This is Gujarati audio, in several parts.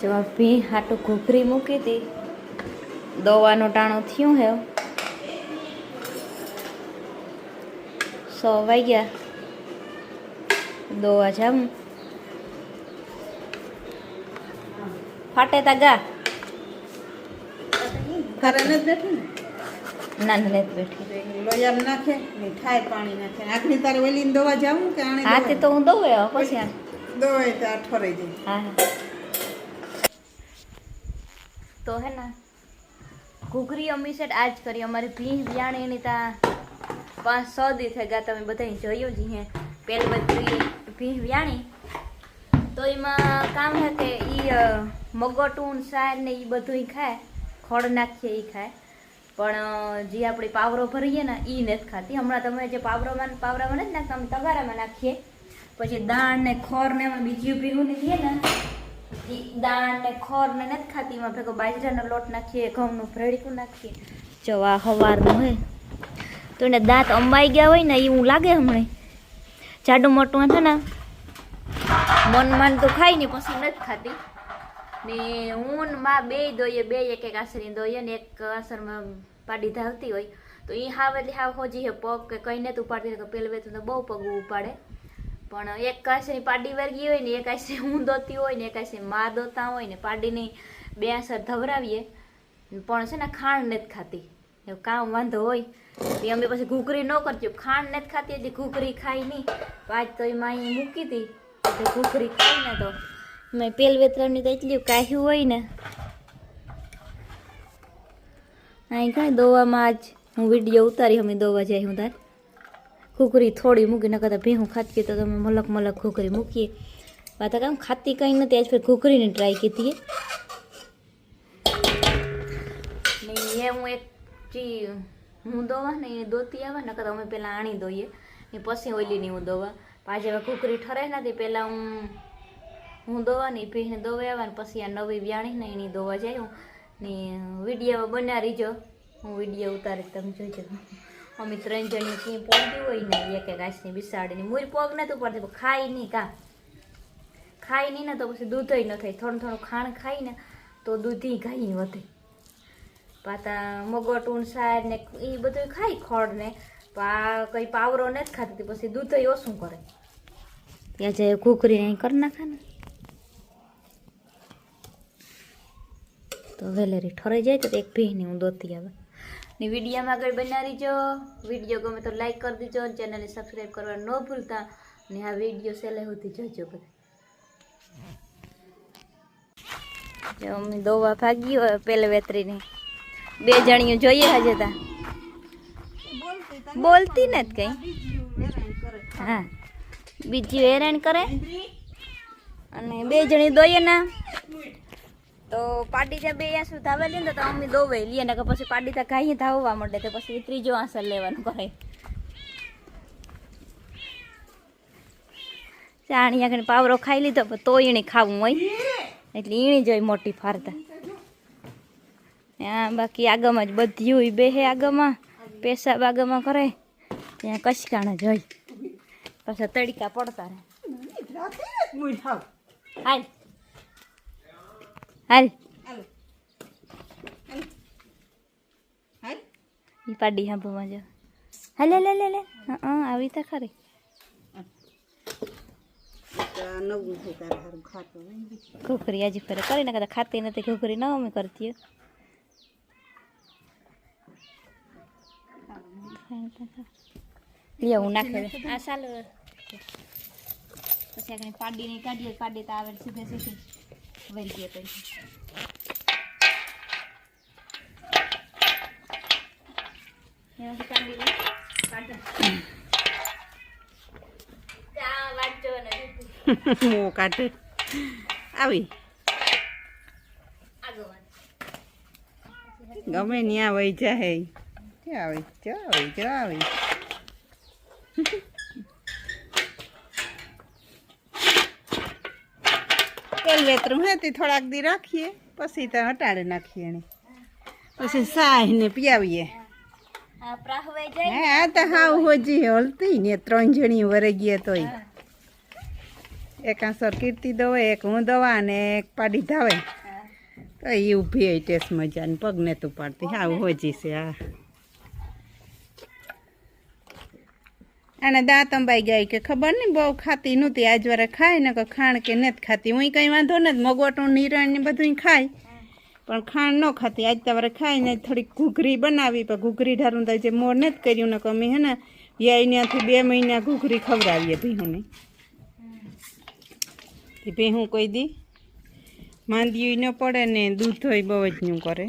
જેમાં ભી હાટું ઘૂઘરી મૂકી હતી દવાનો ટાણો થયું હે. સો વાગ્યા દોવા જામ. ફાટે તા ગા. હા તે તો હું દઉં પછી દવાય તો જાય. હા હા. તો હે ને, ઘૂઘરી અમી સેટ આજ કરી. અમારી ભીંજ વ્યાણી એની ત્યાં પાંચ, છ દી થઈ ગયા. તમે બધા જોયું જ હે. પેલ બધી ભીહ વ્યાણી તો એમાં કામ હે કે એ મગટું સાર ને એ બધું ખાય. ખોળ નાખીએ એ ખાય. પણ જે આપણે પાવરો ભરીએ ને એ નથી ખાતી. હમણાં તમે જે પાવરોમાં પાવરામાં નથી નાખતા, અમે તગારામાં નાખીએ. પછી દાણ ને ખોર ને એમાં બીજું પીવું ને ને ઈ ને ખોર ને નથી ખાતી, એમાં ભેગો બાજરાનો લોટ નાખીએ, ઘઉંનું ભરેડીકું નાખીએ. જો આ સવારનું હોય તો દાંત અંબાઈ ગયા હોય ને એવું લાગે હમણાં. જાડું મોટું છે ને, મન મન તો ખાઈ ને પછી નથી ખાતી. ને હું માં બે દોઈએ, બે એક એક આસરી દોઈએ ને એક આસરમાં પાડી ધાવતી હોય. તો એ હાવ એટલે હાવ હોજી હે, પગ કે કંઈ નથી ઉપાડતી, તો પેલું તો બહુ પગ ઉપાડે. પણ એક કાશની પાડી વર્ગી હોય ને, એક આશે હું દોતી હોય ને, એક આશે માં દોતા હોય ને, પાડીની બે આસર ધવરાવીએ. પણ છે ને, ખાંડ નથી ખાતી. એવું કામ વાંધો હોય, તે અમે પછી ઘૂઘરી ન કરતી ખાંડ નથી ખાતી, એટલે ઘૂઘરી ખાઈ નહીં. આજ તો એમાં અહીં મૂકી હતી, એટલે ઘૂઘરી ખાઈ ને તો મેં પેલ વેતરાની તો એટલી કાહ્યું હોય ને. અહીં કાંઈ દોવામાં આજ હું વીડિયો ઉતારી, અમે દોવા જાય હું તાર. ઘૂઘરી થોડી મૂકી નકર તો ભેહું ખાતી તો તમે મલક મલક ઘૂઘરી મૂકીએ. વાત કામ ખાતી કંઈ નથી, આજ ફેર ઘૂઘરીને ટ્રાય કીધી ને એ હું એક ચી હું દોવા ને એ દોતી આવે, નકર તો અમે પહેલાં આણી દોઈએ. ને પછી ઓલીની હું દોવા. પાછે હવે ઘૂઘરી ઠરે નથી પહેલાં હું હું દોવાની ભીને દોવા આવે ને પછી આ નવી વ્યાણી ને એની દોવા જાય હું. ને વીડિયો બનાવી જો, હું વીડિયો ઉતારી તમે જોઈજો અમે ત્રણ જણની ક્યાંય પહોંચી હોય ને એક એક આશની બિસાડીને મૂર પગ નથી ઉપાડતી, પણ ખાઈ નહીં કા. ખાઈ નહીં ને તો પછી દૂધય ન થાય. થોડું થોડું ખાણ ખાઈ ને તો દૂધી ગાય વધે. પાતા મગોટું સાર ને એ બધું ખાઈ ખોડ ને પા કઈ પાવરો નથી ખાતી પછી દૂધય ઓછું કરે. ત્યાં જે કુકરીને અહીં કરી નાખે ને. તો વેલેરી ઠરાઈ જાય તો એક ભીની હું દોતી આવે. ને વિડીયામાં આગળ બના રહીજો. વીડિયો ગમે તો લાઈક કરી દીજો ચેનલને સબસ્ક્રાઈબ કરવા ન ભૂલતા. ને આ વીડિયો સેલે સુધી જોજો અમે દોવા ભાગી હોય પેલે વેતરીને. બે જણીઓ જોઈએ હજે તા. બોલતી નથી કઈ. હા. બીજી હેરાન કરે. અને બે જણી દોઈએ ના. તો પાડી ત્યાં બે આસુ ધાવે લે ને તો અમે દોવે લઈએ ને પછી પાડી ત્યાં ગાઈ ધાવવા માંડે તો પછી ત્રીજો આસર લેવાનું કરે. ચાણી આગળ પાવરો ખાઈ લીધો પણ તો એણે ખાવું હોય. એટલે ઈણી જોઈ મોટી ફારતા. ત્યાં બાકી આગમાં જ બધ્યું બેહે આગમાં પેશાબ આગમાં કરે. ત્યાં કશકાણા જોઈ પાછા તડકા પડતા રહે. હાલ. હાલ. ઈ પાડી હાંભળવા જો. હાલે લે લે લે હા આવી તો ખરી. ઘૂખરી આજે ફરે. કરી ને કદાચ ખાતી નથી ઘૂઘરી ન અમે કરતી લે હું નાખી આ ચાલો પછી આગળ પાડીને કાઢીએ પાડી તો આવે સીધે સીધી. વળી ગયો તો એમાંથી કાઢી લે કાઢો ત્યાં વાંચો ને મો કાઢે આવી આગળ વાંચ ગમે ત્યાં વહી જાય ક્યાં આવી જો આવી જો આવી તેલ વેતરું હે તે થોડાક દી રાખીએ પછી તો હટાડે નાખીએ એને. પછી સાહીને પીયાવીએ. હે તો હાવ હોજી હલતી ને ત્રણ જણી વરે ગયે તોય. એક આંસર કીર્તિ દવે એક હું દવા અને એક પાડી ધાવે. તો એ ઊભી હોય ટેસ્ટ મજાની ને પગને તું પાડતી હા હોજી છે હા. અને દાંત અંબાઈ ગઈ કે ખબર નહીં, બહુ ખાતી નહોતી. આજ વારે ખાય, ને કે ખાણ કે નથી ખાતી. હું કંઈ વાંધો નથી, મગવટું, નિરણ ને બધું ખાય. પણ ખાણ ન ખાતી. આજ તમારે ખાય ને થોડીક ઘૂઘરી બનાવી, પણ ઘૂઘરી ઢારું તો જે મોર નથી કર્યું, ને કે અમે હે ને યાઈનાથી બે મહિના ઘૂઘરી ખવડાવીએ ભીહુને. ભીહું કોઈ દી માંદિયું ન પડે ને દૂધ હોય બહુ જ નું કરે.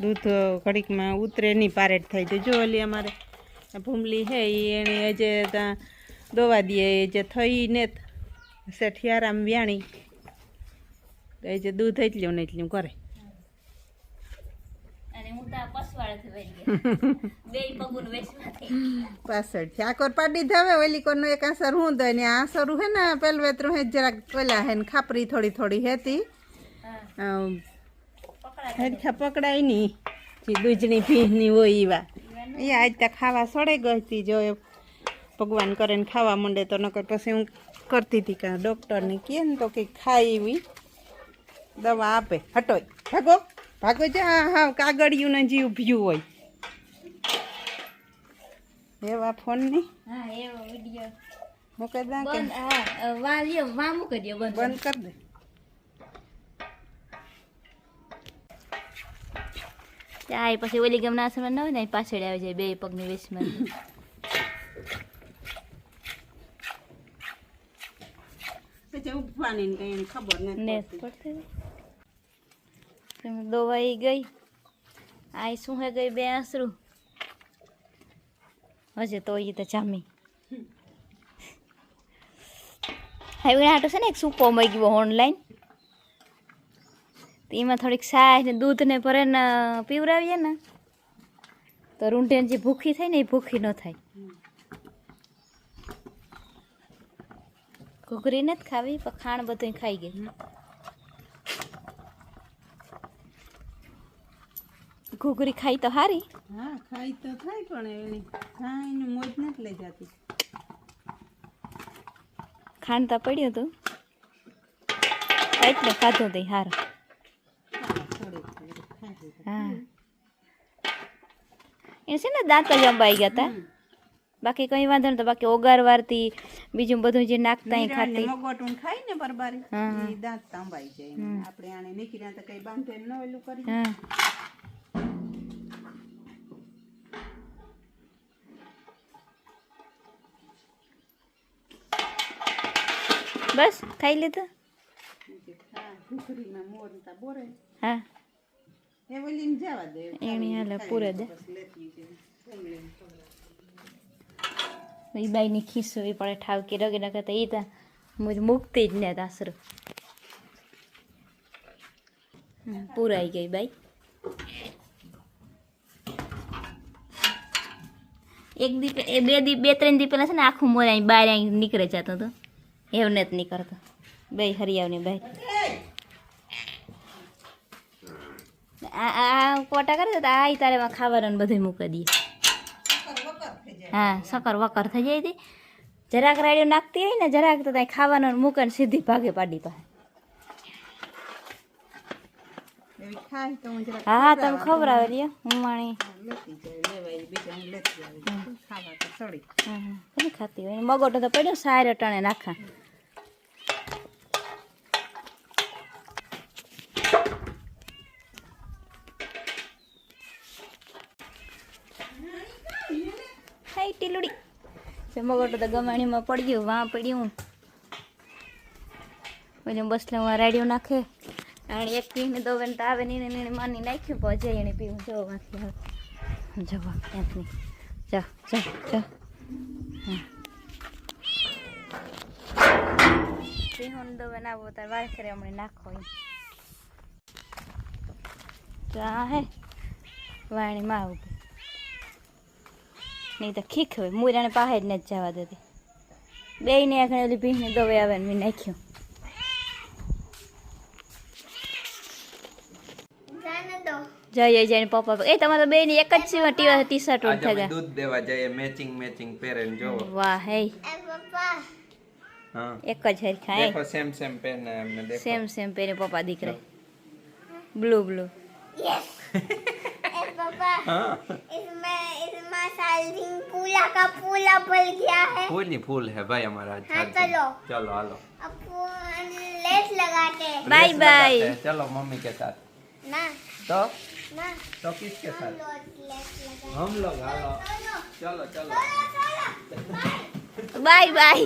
દૂધ ઘડીકમાં ઉતરે નહીં, પારેટ થાય તો જો ઓલી અમારે ભૂમલી હે એને જે દોવા દે એ જે થઈ ને શેઠિયારામ વ્યાણી. એ જે દૂધ એટલું ને એટલું કરે. પાછળથી આકોર પાડી ધાવે ઓલી કોરનું એક આસર હું દઈ ને આ આસરું હે ને પેલવેતરું હે જરાક પેલા હે ને ખાપરી થોડી થોડી હેતી. હેરખા પકડાય નહીં જે દૂધની ભીની હોય એવા એ આજ ત્યાં ખાવા સડે ગઈ જો ભગવાન કરે ને ખાવા માંડે તો નકર પછી હું કરતી હતી કાં ડૉક્ટરને કહે ને તો કંઈક ખાઈ એવી દવા આપે. હટોય. ભાગો. ભાગો જા. હા હા કાગળિયું ને જીવ ભ્યું હોય. એવા ફોનની? હા એવો વિડિયો મૂકી દે બંધ. હા વા વા મૂકી દ્યો બંધ. બંધ કરી દે. ત્યાં પછી ઓલી ગમના આશ્રમ ન હોય ને પાછળ આવી જાય બે પગની વેસમાં નથી ગઈ. આ શું હે ગઈ બે આસરું? હજે તો એ તો જામી. હવે છે ને એક સૂકો મળી ગયો ઓનલાઈન તો એમાં થોડીક સાય ને દૂધ ને ભરે ને પીવરાવીએ ને તો રૂંઢેન જે ભૂખી થાય ને એ ભૂખી ન થાય. ઘૂઘરી નથી ખાવી પણ ખાણ બધું ખાઈ ગઈ. ઘૂઘરી ખાઈ તો હારી. હા ખાઈ તો થાય પણ એની ખાઈને મોજ નથી લઈ જતી. ખાંડતા પડ્યું હતું. એટલે ખાધું હતું હારું થોડીક થોડીક ખાધી હા એ છે ને દાંત જ અંબાઈ ગયા હતા બાકી કંઈ વાંધો નતો બાકી ઓગારવારથી બીજું બધું જે નાખતા એ ખાતી મગોટું ખાઈ ને બરબારી. દાંત તાંબાઈ જાય. આપણે આને નીકળ્યા તો કઈ બાંધે ન ઓલું કરી. બસ ખાઈ લીધું? હા. એની હાલે પૂરે દે. એ બાઈની ખીસવી પડે ઠાવકી રગી નાખે તો એ તો મુજ મૂકતી જ ને તાસરું પૂરાઈ ગઈ બાઈ. એક દી એ બે દી બે ત્રણ દી પહેલાં છે ને આખું મોર અહીં બહાર અહીં નીકળે જતો હતો એવું જ નીકળતો બે હરિયાવની બાઈ. આ આ કોટા કરે તો આ તારે ખાવાનું બધું મૂકી દઈએ. હા સકર વકર થઈ જાય હતી જરાક રાડ્યો નાખતી હોય ને જરાક તો ત્યાં ખાવાનું મૂકે ને સીધી ભાગે પાડી પાસે હું તમે લ્યો હું માણી. લેતી આવી સડી હા. કોને ખાતી હોય? મગોટો તો પડ્યો સારો ટણે નાખા હાય ટીલુડી મગોટો તો ગમાણીમાં પડ્યું વાં પડ્યું. પછી બસ લે રેડિયો નાખે. અને એક પીને દો વેન તો આવે નીને નીને માની નાખ્યું પછી એને પીવું જો વાંથી આવે જવા ત્યાંથી જા જા આવો, તાર વાર કરે હમણાં નાખો જા હે. વાણીમાં આવું. નહીં તો ખીખ હવે મૂરાને પાસે જ નથી જવા દેતી બે ને આખણે ઓલી ભીંને દવે આવે મેં નાખ્યું. જય જય જય પપ્પા એ તમારા બે ની એક જ સીવા ટીવા ટી શર્ટ ઓન થઈ દૂધ દેવા જઈએ મેચિંગ મેચિંગ પહેરે જો વાહ હે. પપ્પા હા. એક જ હરખા હે. દેખો સેમ સેમ પહેરે એમને દેખો. સેમ સેમ પહેરે પપ્પા દીકરા. બ્લુ બ્લુ યસ पूला का पूला पल गया है फूल नहीं फूल है भाई हमारा हाँ, चलो चलो हालो अब लेस लगाते हैं बाय बाय चलो मम्मी के साथ ना तो ना तो किसके साथ हम लोग हालो चलो चलो बाय बाय